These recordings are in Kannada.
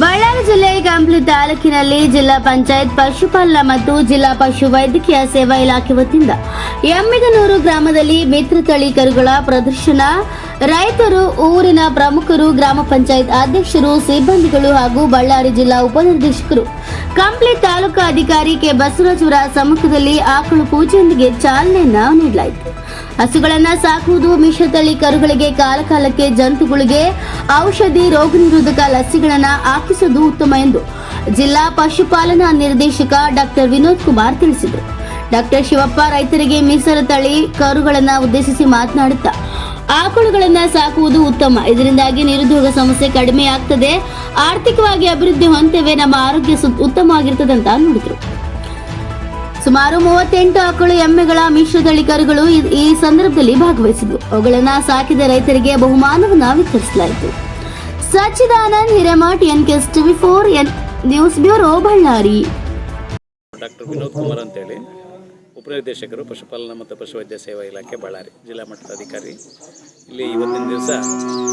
ಬಳ್ಳಾರಿ ಜಿಲ್ಲೆ ಕಂಪ್ಲಿ ತಾಲೂಕಿನಲ್ಲಿ ಜಿಲ್ಲಾ ಪಂಚಾಯತ್ ಪಶುಪಾಲನಾ ಮತ್ತು ಜಿಲ್ಲಾ ಪಶು ವೈದ್ಯಕೀಯ ಸೇವಾ ಇಲಾಖೆ ವತಿಯಿಂದ ಎಮ್ಮಿಗನೂರು ಗ್ರಾಮದಲ್ಲಿ ಮಿತ್ರ ತಳಿ ಕರುಗಳ ಪ್ರದರ್ಶನ. ರೈತರು ಊರಿನ ಪ್ರಮುಖರು, ಗ್ರಾಮ ಪಂಚಾಯತ್ ಅಧ್ಯಕ್ಷರು, ಸಿಬ್ಬಂದಿಗಳು ಹಾಗೂ ಬಳ್ಳಾರಿ ಜಿಲ್ಲಾ ಉಪನಿರ್ದೇಶಕರು. ಕಂಪ್ಲಿ ತಾಲೂಕು ಅಧಿಕಾರಿ ಕೆ ಬಸವರಾಜುರ ಸಮ್ಮುಖದಲ್ಲಿ ಆಕಳು ಪೂಜೆಯೊಂದಿಗೆ ಚಾಲನೆಯನ್ನ ನೀಡಲಾಯಿತು. ಹಸುಗಳನ್ನ ಸಾಕುವುದು ಮಿಶ್ರತಳಿ ಕರುಗಳಿಗೆ ಕಾಲಕಾಲಕ್ಕೆ ಜಂತುಗಳಿಗೆ ಔಷಧಿ ರೋಗ ನಿರೋಧಕ ಲಸಿಗಳನ್ನ ಹಾಕಿಸುವುದು ಉತ್ತಮ ಎಂದು ಜಿಲ್ಲಾ ಪಶುಪಾಲನಾ ನಿರ್ದೇಶಕ ಡಾಕ್ಟರ್ ವಿನೋದ್ ಕುಮಾರ್ ತಿಳಿಸಿದರು. ಡಾಕ್ಟರ್ ಶಿವಪ್ಪ ರೈತರಿಗೆ ಮೀಸಲು ತಳಿ ಕರುಗಳನ್ನ ಉದ್ದೇಶಿಸಿ ಮಾತನಾಡುತ್ತಾ, ಆಕಳುಗಳನ್ನ ಸಾಕುವುದು ಉತ್ತಮ. ಇದರಿಂದಾಗಿ ನಿರುದ್ಯೋಗ ಸಮಸ್ಯೆ ಕಡಿಮೆ ಆಗ್ತದೆ ಆರ್ಥಿಕವಾಗಿ ಅಭಿವೃದ್ಧಿ ಹೊಂದೇವೆ ನಮ್ಮ ಆರೋಗ್ಯ ಉತ್ತಮವಾಗಿರ್ತದೆ ಅಂತ ನುಡಿದ್ರು. ಸುಮಾರು ಮೂವತ್ತೆಂಟು ಆಕಳು ಎಮ್ಮೆಗಳ ಮಿಶ್ರತಳಿ ಕರುಗಳು ಈ- ಸಂದರ್ಭದಲ್ಲಿ ಭಾಗವಹಿಸಿದ್ವು. ಅವುಗಳನ್ನ ಸಾಕಿದ ರೈತರಿಗೆ ಬಹುಮಾನವನ್ನ ವಿತರಿಸಲಾಯಿತು. Sachchidanand Hiremath N K S TV four, N news bureau, Ballari. Doctor Vinod Kumar ಅಂತೇಳಿ. ಉಪನಿರ್ದೇಶಕರು, ಪಶುಪಾಲನಾ ಮತ್ತು ಪಶುವೈದ್ಯ ಸೇವಾ ಇಲಾಖೆ, ಬಳ್ಳಾರಿ ಜಿಲ್ಲಾ ಮಟ್ಟದ ಅಧಿಕಾರಿ. ಇಲ್ಲಿ ಇವತ್ತಿನ ದಿವಸ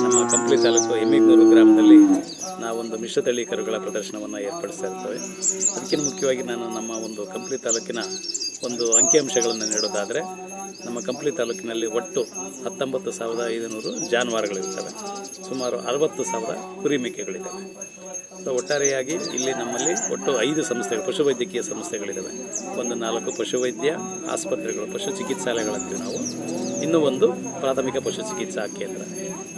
ನಮ್ಮ ಕಂಪ್ಲಿ ತಾಲೂಕು ಎಮ್ಮಿಗೂರು ಗ್ರಾಮದಲ್ಲಿ ನಾವೊಂದು ಮಿಶ್ರತಳಿ ಕರುಗಳ ಪ್ರದರ್ಶನವನ್ನು ಏರ್ಪಡಿಸ್ತಾ ಇರ್ತೇವೆ. ಅದಕ್ಕಿಂತ ಮುಖ್ಯವಾಗಿ ನಾನು ನಮ್ಮ ಒಂದು ಕಂಪ್ಲಿ ತಾಲೂಕಿನ ಒಂದು ಅಂಕಿಅಂಶಗಳನ್ನು ನೀಡೋದಾದರೆ, ನಮ್ಮ ಕಂಪ್ಲಿ ತಾಲೂಕಿನಲ್ಲಿ ಒಟ್ಟು ಹತ್ತೊಂಬತ್ತು ಸಾವಿರದ ಐದುನೂರು ಜಾನುವಾರುಗಳಿರ್ತವೆ ಸುಮಾರು ಅರವತ್ತು ಸಾವಿರ ಕುರಿ ಸೊ ಒಟ್ಟಾರೆಯಾಗಿ ಇಲ್ಲಿ ನಮ್ಮಲ್ಲಿ ಒಟ್ಟು ಐದು ಸಂಸ್ಥೆಗಳು, ಪಶುವೈದ್ಯಕೀಯ ಸಂಸ್ಥೆಗಳಿದ್ದಾವೆ ಒಂದು ನಾಲ್ಕು ಪಶುವೈದ್ಯ ಆಸ್ಪತ್ರೆಗಳು, ಪಶು ಚಿಕಿತ್ಸಾಲಯಗಳಂತೀವಿ ನಾವು. ಇನ್ನೂ ಒಂದು ಪ್ರಾಥಮಿಕ ಪಶು ಚಿಕಿತ್ಸಾ ಕೇಂದ್ರ.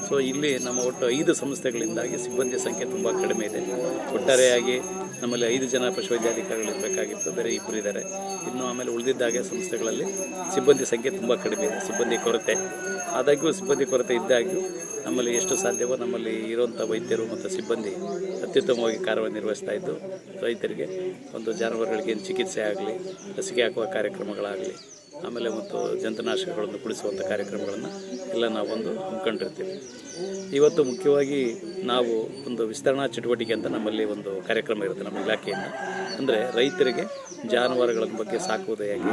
ಸೊ ಇಲ್ಲಿ ನಮ್ಮ ಒಟ್ಟು ಐದು ಸಂಸ್ಥೆಗಳಿಂದಾಗಿ ಸಿಬ್ಬಂದಿ ಸಂಖ್ಯೆ ತುಂಬ ಕಡಿಮೆ ಇದೆ. ಒಟ್ಟಾರೆಯಾಗಿ ನಮ್ಮಲ್ಲಿ ಐದು ಜನ ಪಶುವೈದ್ಯಾಧಿಕಾರಿಗಳು ಇರಬೇಕಾಗಿತ್ತು ಬೇರೆ ಇಬ್ಬರು ಇದ್ದಾರೆ ಇನ್ನು ಆಮೇಲೆ ಉಳಿದಿದ್ದಾಗೆ ಸಂಸ್ಥೆಗಳಲ್ಲಿ ಸಿಬ್ಬಂದಿ ಸಂಖ್ಯೆ ತುಂಬ ಕಡಿಮೆ ಇದೆ. ಸಿಬ್ಬಂದಿ ಕೊರತೆ. ಆದಾಗ್ಯೂ ಸಿಬ್ಬಂದಿ ಕೊರತೆ ಇದ್ದಾಗ್ಯೂ ನಮ್ಮಲ್ಲಿ ಎಷ್ಟು ಸಾಧ್ಯವೋ ನಮ್ಮಲ್ಲಿ ಇರುವಂಥ ವೈದ್ಯರು ಮತ್ತು ಸಿಬ್ಬಂದಿ ಅತ್ಯುತ್ತಮವಾಗಿ ಕಾರ್ಯನಿರ್ವಹಿಸ್ತಾ ಇದ್ದು, ರೈತರಿಗೆ ಒಂದು ಜಾನುವಾರುಗಳಿಗೆ ಚಿಕಿತ್ಸೆ ಆಗಲಿ, ಲಸಿಕೆ ಹಾಕುವ ಕಾರ್ಯಕ್ರಮಗಳಾಗಲಿ ಆಮೇಲೆ ಮತ್ತು ಜಂತುನಾಶಕಗಳನ್ನು ಕುಳಿಸುವಂಥ ಕಾರ್ಯಕ್ರಮಗಳನ್ನು ಎಲ್ಲ ನಾವೊಂದು ಹಮ್ಮಿಕೊಂಡಿರ್ತೀವಿ. ಇವತ್ತು ಮುಖ್ಯವಾಗಿ ನಾವು ಒಂದು ವಿಸ್ತರಣಾ ಚಟುವಟಿಕೆ ಅಂತ ನಮ್ಮಲ್ಲಿ ಒಂದು ಕಾರ್ಯಕ್ರಮ ಇರುತ್ತೆ ನಮ್ಮ ಇಲಾಖೆಯಿಂದ. ಅಂದರೆ ರೈತರಿಗೆ ಜಾನುವಾರುಗಳ ಬಗ್ಗೆ ಸಾಕುವುದು ಹೇಗೆ?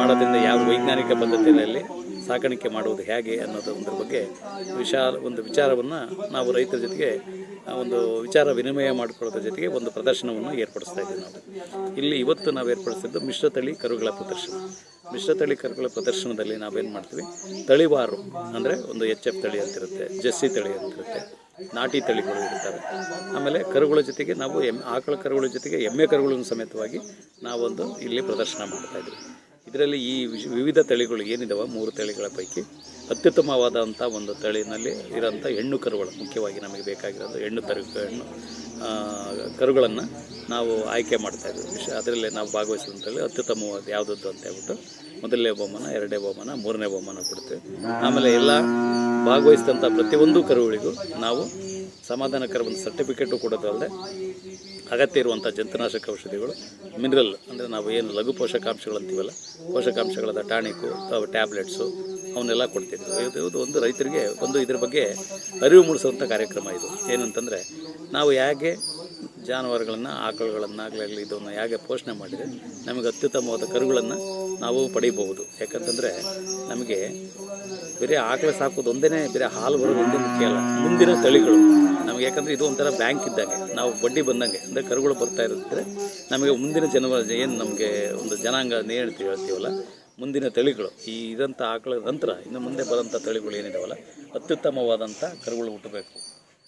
ಮಾಡೋದ್ರಿಂದ ಯಾವ ವೈಜ್ಞಾನಿಕ ಪದ್ಧತಿಯಲ್ಲಿ ಸಾಕಾಣಿಕೆ ಮಾಡುವುದು ಹೇಗೆ ಅನ್ನೋದು ಒಂದ್ರ ಬಗ್ಗೆ ವಿಶಾಲ ಒಂದು ವಿಚಾರವನ್ನು ನಾವು ರೈತರ ಜೊತೆಗೆ ಒಂದು ವಿಚಾರ ವಿನಿಮಯ ಮಾಡಿಕೊಳ್ಳೋದ್ರ ಜೊತೆಗೆ ಒಂದು ಪ್ರದರ್ಶನವನ್ನು ಏರ್ಪಡಿಸ್ತಾ ಇದ್ದೀವಿ ನಾವು. ಇಲ್ಲಿ ಇವತ್ತು ನಾವು ಏರ್ಪಡಿಸಿದ್ದು ಮಿಶ್ರತಳಿ ಕರುಗಳ ಪ್ರದರ್ಶನ. ಮಿಶ್ರತಳಿ ಕರುಗಳ ಪ್ರದರ್ಶನದಲ್ಲಿ ನಾವೇನು ಮಾಡ್ತೀವಿ? ತಳಿವಾರು, ಅಂದರೆ ಒಂದು ಎಚ್ ಎಫ್ ತಳಿ ಅಂತಿರುತ್ತೆ ಜೆಸ್ಸಿ ತಳಿ ಅಂತಿರುತ್ತೆ, ನಾಟಿ ತಳಿಗಳು ಇರ್ತವೆ. ಆಮೇಲೆ ಕರುಗಳ ಜೊತೆಗೆ ನಾವು ಎಂ, ಆಕಳ ಕರುಗಳ ಜೊತೆಗೆ ಎಮ್ಮೆ ಕರುಗಳನ್ನು ಸಮೇತವಾಗಿ ನಾವೊಂದು ಇಲ್ಲಿ ಪ್ರದರ್ಶನ ಮಾಡ್ತಾಯಿದ್ವಿ ಇದರಲ್ಲಿ ಈ ವಿವಿಧ ತಳಿಗಳು ಏನಿದಾವೆ? ಮೂರು ತಳಿಗಳ ಪೈಕಿ ಅತ್ಯುತ್ತಮವಾದಂಥ ಒಂದು ತಳಿನಲ್ಲಿ ಇರೋಂಥ ಹೆಣ್ಣು ಕರುಗಳು ಮುಖ್ಯವಾಗಿ ನಮಗೆ ಬೇಕಾಗಿರೋದು ಹೆಣ್ಣು ತರು, ಹೆಣ್ಣು ಕರುಗಳನ್ನು ನಾವು ಆಯ್ಕೆ ಮಾಡ್ತಾ ಇದ್ವಿ ಅದರಲ್ಲಿ ನಾವು ಭಾಗವಹಿಸಿದಂಥೇಳಿ ಅತ್ಯುತ್ತಮವಾದ ಯಾವುದದ್ದು ಅಂತ ಹೇಳ್ಬಿಟ್ಟು ಮೊದಲನೇ ಬಹುಮಾನ, ಎರಡನೇ ಬಹುಮಾನ, ಮೂರನೇ ಬಹುಮಾನ ಕೊಡ್ತೀವಿ ಆಮೇಲೆ ಎಲ್ಲ ಭಾಗವಹಿಸಿದಂಥ ಪ್ರತಿಯೊಂದು ಕರುಗಳಿಗೂ ನಾವು ಸಮಾಧಾನಕರ ಒಂದು ಸರ್ಟಿಫಿಕೇಟು ಕೊಡೋದಲ್ಲದೆ ಅಗತ್ಯ ಇರುವಂಥ ಜಂತುನಾಶಕ ಔಷಧಿಗಳು ಮಿನರಲ್ ಅಂದರೆ ನಾವು ಏನು ಲಘು ಪೋಷಕಾಂಶಗಳು ಅಂತೀವಲ್ಲ ಪೋಷಕಾಂಶಗಳಾದ ಟಾನಿಕು ಟ್ಯಾಬ್ಲೆಟ್ಸು ಅವನ್ನೆಲ್ಲ ಕೊಡ್ತಿದ್ದರು ಇದು ಒಂದು ರೈತರಿಗೆ ಒಂದು ಇದ್ರ ಬಗ್ಗೆ ಅರಿವು ಮೂಡಿಸುವಂಥ ಕಾರ್ಯಕ್ರಮ ಇದು. ಏನಂತಂದರೆ, ನಾವು ಹೇಗೆ ಜಾನುವಾರುಗಳನ್ನು, ಆಕಳುಗಳನ್ನಾಗಲಿ ಇದನ್ನು ಹೇಗೆ ಪೋಷಣೆ ಮಾಡಿದರೆ ನಮಗೆ ಅತ್ಯುತ್ತಮವಾದ ಕರುಗಳನ್ನು ನಾವು ಪಡೀಬಹುದು. ಯಾಕಂತಂದರೆ, ನಮಗೆ ಬೇರೆ ಆಕಳು ಸಾಕೋದು ಒಂದೇ ಬೇರೆ ಹಾಲು ಬರೋದು ಒಂದೇ ಮುಖ್ಯ ಅಲ್ಲ. ಮುಂದಿನ ತಳಿಗಳು. ನಮಗೆ ಯಾಕಂದರೆ ಇದು ಒಂಥರ ಬ್ಯಾಂಕ್ ಇದ್ದಂಗೆ. ನಾವು ಬಡ್ಡಿ ಬಂದಂಗೆ. ಅಂದರೆ ಕರುಗಳು ಬರ್ತಾ ಇರುತ್ತೆ ನಮಗೆ ಮುಂದಿನ ಜನ ಏನು ನಮಗೆ ಒಂದು ಜನಾಂಗ ಏನು ಹೇಳ್ತೀವಿ ಹೇಳ್ತೀವಲ್ಲ ಮುಂದಿನ ತಳಿಗಳು. ಈ ಇದಂಥ ಆಕಳ ನಂತರ ಇನ್ನು ಮುಂದೆ ಬರೋಂಥ ತಳಿಗಳು ಏನಿದಾವಲ್ಲ ಅತ್ಯುತ್ತಮವಾದಂಥ ಕರುಗಳು ಹುಟ್ಟಬೇಕು.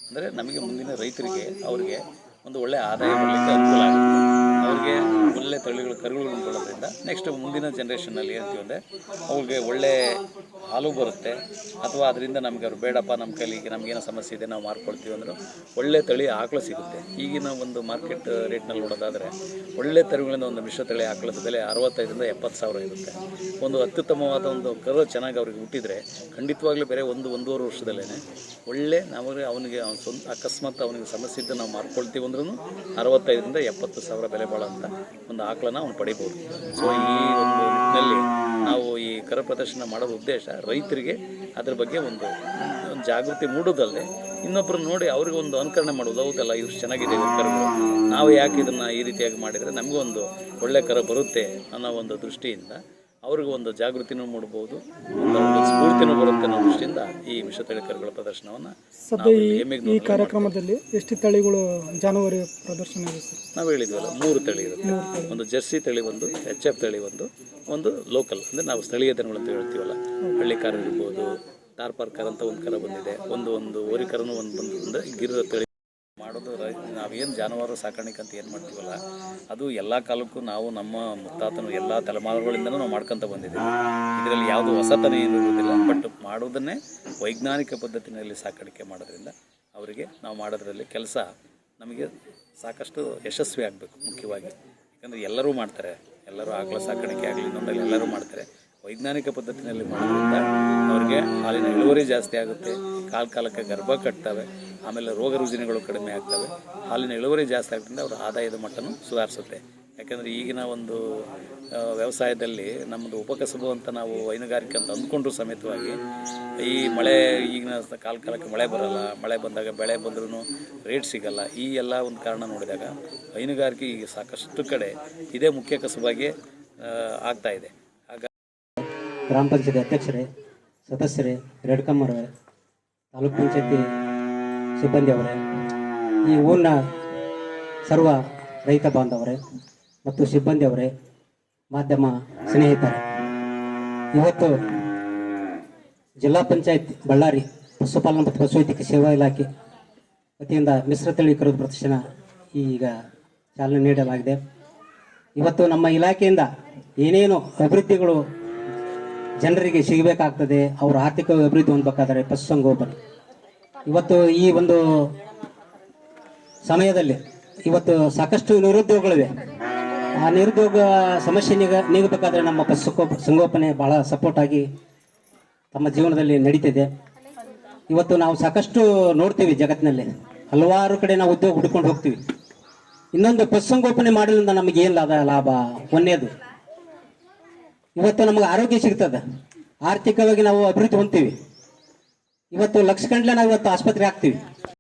ಅಂದರೆ ನಮಗೆ ಮುಂದಿನ ರೈತರಿಗೆ, ಅವರಿಗೆ ಒಂದು ಒಳ್ಳೆಯ ಆದಾಯ ಅನುಕೂಲ ಆಗುತ್ತೆ. ಅವ್ರಿಗೆ ಒಳ್ಳೆ ತಳಿಗಳು ಕರುಗಳನ್ನು ಕೊಡೋದ್ರಿಂದ ನೆಕ್ಸ್ಟ್ ಮುಂದಿನ ಜನ್ರೇಷನ್ನಲ್ಲಿ ಏನಂತೀವಿ ಅಂದರೆ ಅವ್ರಿಗೆ ಒಳ್ಳೆ ಹಾಲು ಬರುತ್ತೆ. ಅಥವಾ ಅದರಿಂದ ನಮಗೆ ಅವ್ರು ಬೇಡಪ್ಪ ನಮ್ಮ ಕೈಲಿ ಈಗ ನಮಗೇನು ಸಮಸ್ಯೆ ಇದೆ, ನಾವು ಮಾರ್ಕೊಳ್ತೀವಿ ಅಂದರೂ ಒಳ್ಳೆ ತಳಿ ಆಕಳು ಸಿಗುತ್ತೆ. ಈಗಿನ ಒಂದು ಮಾರ್ಕೆಟ್ ರೇಟ್ನಲ್ಲಿ ನೋಡೋದಾದರೆ ಒಳ್ಳೆ ತಳಿಗಳಿಂದ ಒಂದು ಮಿಶ್ರ ತಳಿ ಆಕಳದ ಬೆಲೆ ಅರವತ್ತೈದರಿಂದ ಎಪ್ಪತ್ತು ಸಾವಿರ ಇರುತ್ತೆ. ಒಂದು ಅತ್ಯುತ್ತಮವಾದ ಒಂದು ಕರು ಚೆನ್ನಾಗಿ ಅವ್ರಿಗೆ ಹುಟ್ಟಿದರೆ ಖಂಡಿತವಾಗ್ಲೂ ಬೇರೆ ಒಂದು ಒಂದೂವರೆ ವರ್ಷದಲ್ಲೇ ಒಳ್ಳೆ ನಮಗೆ ಅವನಿಗೆ ಅವ್ನ ಸ್ವಂತ, ಅಕಸ್ಮಾತ್ ಅವನಿಗೆ ಸಮಸ್ಯೆ ಇದ್ದು ನಾವು ಮಾರ್ಕೊಳ್ತೀವಿ ಅಂದ್ರೂ ಅರವತ್ತೈದರಿಂದ ಎಪ್ಪತ್ತು ಸಾವಿರ ಬೆಲೆ ಬಾಳೋಂಥ ಒಂದು ಆಕಳನ್ನ ಅವನು ಪಡಿಬೋದು. ಸೊ ಈ ಒಂದು ನಿಟ್ಟಿನಲ್ಲಿ ನಾವು ಈ ಕರ ಪ್ರದರ್ಶನ ಮಾಡೋದು ಉದ್ದೇಶ ರೈತರಿಗೆ ಅದ್ರ ಬಗ್ಗೆ ಒಂದು ಒಂದು ಜಾಗೃತಿ ಮೂಡೋದಲ್ಲೇ ಇನ್ನೊಬ್ಬರು ನೋಡಿ ಅವ್ರಿಗೆ ಒಂದು ಅನುಕರಣೆ ಮಾಡೋದು ಹೌದಲ್ಲ, ಇವ್ರು ಚೆನ್ನಾಗಿದೆ ಕರುಗಳು ನಾವು ಯಾಕೆ ಇದನ್ನು ಈ ರೀತಿಯಾಗಿ ಮಾಡಿದರೆ ನಮಗೂ ಒಂದು ಒಳ್ಳೆ ಕರ ಬರುತ್ತೆ ಅನ್ನೋ ಒಂದು ದೃಷ್ಟಿಯಿಂದ ಅವ್ರಿಗೆ ಒಂದು ಜಾಗೃತಿನೂ ಮೂಡಬಹುದು ಸ್ಫೂರ್ತಿನೂ ಬರುತ್ತೆ ಅನ್ನೋ ದೃಷ್ಟಿಯಿಂದ ಈ ಮಿಶ್ರತಳಿ ಕರುಗಳ ಪ್ರದರ್ಶನವನ್ನು ಸದ್ಯ ಈ ಕಾರ್ಯಕ್ರಮದಲ್ಲಿ ಎಷ್ಟು ತಳಿಗಳು ಜಾನುವಾರು ಪ್ರದರ್ಶನ ನಾವು ಹೇಳಿದ್ವಲ್ಲ ಮೂರು ತಳಿ ಇರುತ್ತೆ. ಒಂದು ಜರ್ಸಿ ತಳಿ ಒಂದು ಎಚ್ ಎಫ್ ತಳಿ ಒಂದು ಒಂದು ಲೋಕಲ್ ಅಂದರೆ ನಾವು ಸ್ಥಳೀಯ ದನಗಳು ಅಂತ ಹೇಳ್ತೀವಲ್ಲ. ಹಳ್ಳಿ ಕರ ಇರ್ಬೋದು ಟಾರ್ಪರ್ ಕರ ಅಂತ ಒಂದು ಕರ ಬಂದಿದೆ ಒಂದು ಒಂದು ಓರಿಕರನು ಒಂದು ಬಂದು ಅಂದರೆ ಗಿರ್ರ ತಳಿ ಮಾಡೋದು ರೈ ನಾವೇನು ಜಾನುವಾರು ಸಾಕಾಣಿಕೆ ಅಂತ ಏನು ಮಾಡ್ತೀವಲ್ಲ, ಅದು ಎಲ್ಲ ಕಾಲಕ್ಕೂ ನಾವು ನಮ್ಮ ಮುತ್ತಾತನು ಎಲ್ಲ ತಲೆಮಾರುಗಳಿಂದನೂ ನಾವು ಮಾಡ್ಕೊತ ಬಂದಿದ್ದೀವಿ. ಇದರಲ್ಲಿ ಯಾವುದು ಹೊಸತನ ಏನು ಇರುವುದಿಲ್ಲ ಬಟ್ ಮಾಡೋದನ್ನೇ ವೈಜ್ಞಾನಿಕ ಪದ್ಧತಿನಲ್ಲಿ ಸಾಕಾಣಿಕೆ ಮಾಡೋದ್ರಿಂದ ಅವರಿಗೆ ನಾವು ಮಾಡೋದ್ರಲ್ಲಿ ಕೆಲಸ ನಮಗೆ ಸಾಕಷ್ಟು ಯಶಸ್ವಿ ಆಗಬೇಕು ಮುಖ್ಯವಾಗಿ. ಯಾಕಂದರೆ ಎಲ್ಲರೂ ಮಾಡ್ತಾರೆ, ಎಲ್ಲರೂ ಆಕಳ ಸಾಕಾಣಿಕೆ ಆಗಲಿ ಇನ್ನೊಂದಲ್ಲಿ ಎಲ್ಲರೂ ಮಾಡ್ತಾರೆ. ವೈಜ್ಞಾನಿಕ ಪದ್ಧತಿನಲ್ಲಿ ಮಾಡೋದ್ರಿಂದ ಅವ್ರಿಗೆ ಹಾಲಿನ ಇಳುವರಿ ಜಾಸ್ತಿ ಆಗುತ್ತೆ, ಕಾಲ ಕಾಲಕ್ಕೆ ಗರ್ಭ ಕಟ್ತವೆ, ಆಮೇಲೆ ರೋಗ ರುಜಿನಗಳು ಕಡಿಮೆ ಆಗ್ತವೆ, ಹಾಲಿನ ಇಳುವರಿ ಜಾಸ್ತಿ ಆಗೋದ್ರಿಂದ ಅವರ ಆದಾಯದ ಮಟ್ಟನೂ ಸುಧಾರಿಸುತ್ತೆ. ಯಾಕೆಂದರೆ ಈಗಿನ ಒಂದು ವ್ಯವಸಾಯದಲ್ಲಿ ನಮ್ಮದು ಉಪಕಸಬು ಅಂತ ನಾವು ಹೈನುಗಾರಿಕೆ ಅಂತ ಅಂದ್ಕೊಂಡ್ರು ಸಮೇತವಾಗಿ, ಈ ಮಳೆ, ಈಗಿನ ಕಾಲ ಕಾಲಕ್ಕೆ ಮಳೆ ಬರಲ್ಲ, ಮಳೆ ಬಂದಾಗ ಬೆಳೆ ಬಂದ್ರೂ ರೇಟ್ ಸಿಗಲ್ಲ, ಈ ಎಲ್ಲ ಒಂದು ಕಾರಣ ನೋಡಿದಾಗ ಹೈನುಗಾರಿಕೆ ಈಗ ಸಾಕಷ್ಟು ಕಡೆ ಇದೇ ಮುಖ್ಯ ಕಸಬಾಗಿ ಆಗ್ತಾ ಇದೆ. ಗ್ರಾಮ ಪಂಚಾಯತ್ ಅಧ್ಯಕ್ಷರೇ ಸದಸ್ಯರೇ, ರೆಡ್ಕಮ್ಮರವರೇ, ತಾಲೂಕು ಪಂಚಾಯತಿ ಸಿಬ್ಬಂದಿ ಅವರೇ, ಈ ಊರಿನ ಸರ್ವ ರೈತ ಬಾಂಧವರೇ ಮತ್ತು ಸಿಬ್ಬಂದಿ ಅವರೇ, ಮಾಧ್ಯಮ ಸ್ನೇಹಿತರೆ. ಇವತ್ತು ಜಿಲ್ಲಾ ಪಂಚಾಯತ್ ಬಳ್ಳಾರಿ ಪಶುಪಾಲನಾ ಮತ್ತು ಪಶುವೈದ್ಯಕೀಯ ಸೇವಾ ಇಲಾಖೆ ವತಿಯಿಂದ ಮಿಶ್ರತಳಿ ಕರು ಪ್ರದರ್ಶನ ಈಗ ಚಾಲನೆ ನೀಡಲಾಗಿದೆ. ಇವತ್ತು ನಮ್ಮ ಇಲಾಖೆಯಿಂದ ಏನೇನು ಅಭಿವೃದ್ಧಿಗಳು ಜನರಿಗೆ ಸಿಗಬೇಕಾಗ್ತದೆ, ಅವರ ಆರ್ಥಿಕ ಅಭಿವೃದ್ಧಿ ಹೊಂದಬೇಕಾದ್ರೆ ಪಶುಸಂಗೋಪನೆ ಇವತ್ತು ಈ ಒಂದು ಸಮಯದಲ್ಲಿ ಇವತ್ತು ಸಾಕಷ್ಟು ನಿರುದ್ಯೋಗಗಳಿವೆ. ಆ ನಿರುದ್ಯೋಗ ಸಮಸ್ಯೆ ನೀಗ, ನೀಗಬೇಕಾದ್ರೆ ನಮ್ಮ ಪಶು ಸಂಗೋಪನೆ ಬಹಳ ಸಪೋರ್ಟ್ ಆಗಿ ತಮ್ಮ ಜೀವನದಲ್ಲಿ ನಡೀತಿದೆ. ಇವತ್ತು ನಾವು ಸಾಕಷ್ಟು ನೋಡ್ತೀವಿ ಜಗತ್ತಿನಲ್ಲಿ. ಹಲವಾರು ಕಡೆ ನಾವು ಉದ್ಯೋಗ ಹುಡ್ಕೊಂಡು ಹೋಗ್ತೀವಿ. ಇನ್ನೊಂದು ಪಶುಸಂಗೋಪನೆ ಮಾಡೋದ್ರಿಂದ ನಮಗೆ ಏನು ಲಾಭ ಲಾಭ? ಒಂದೇದು. ಇವತ್ತು ನಮಗೆ ಆರೋಗ್ಯ ಸಿಗ್ತದೆ. ಆರ್ಥಿಕವಾಗಿ ನಾವು ಅಭಿವೃದ್ಧಿ ಹೊಂತೀವಿ ಇವತ್ತು ಲಕ್ಷ ಗಂಟ್ಲೆ ನಾವು ಇವತ್ತು ಆಸ್ಪತ್ರೆ ಹಾಕ್ತೀವಿ.